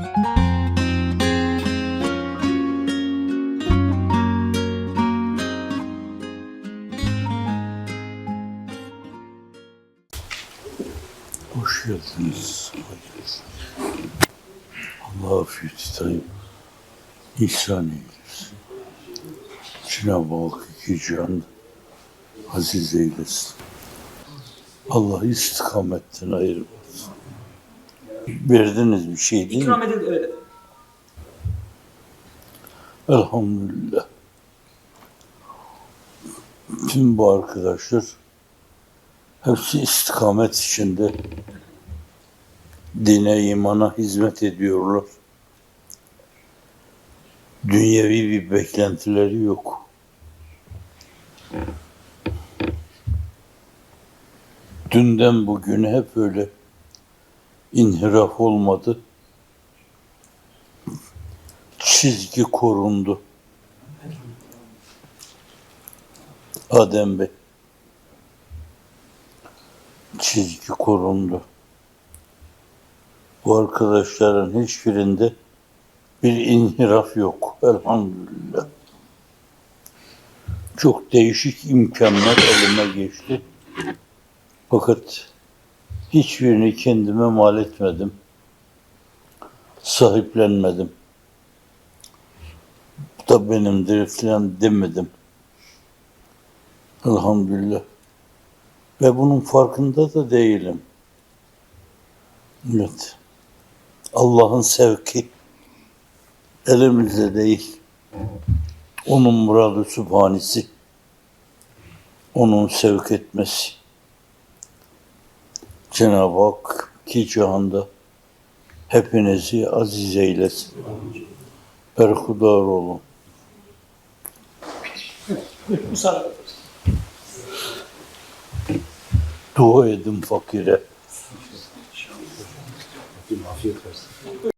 Hoş geldiniz. Allah afiyet tayyip ihsan eylesin. Cenab-ı Hak iki can aziz eylesin. Allah istikametten ayırmasın. Verdiniz bir şey değil mi? İkram edildi evet. Elhamdülillah. Tüm bu arkadaşlar hepsi istikamet içinde dine, imana hizmet ediyorlar. Dünyevi bir beklentileri yok. Dünden bugüne hep öyle inhiraf olmadı. Çizgi korundu. Adem Bey. Çizgi korundu. Bu arkadaşların hiçbirinde bir inhiraf yok. Elhamdülillah. Çok değişik imkanlar elime geçti. Fakat hiçbirini kendime mal etmedim. Sahiplenmedim. Bu da benimdir falan demedim. Elhamdülillah. Ve bunun farkında da değilim. Evet. Allah'ın sevki elimizde değil. Onun muradı sübhanesi. Onun sevk etmesi. Cenab-ı Hak ki cihanda hepinizi aziz eylesin. Berhudar olun. Dua edin fakire. Afiyet olsun.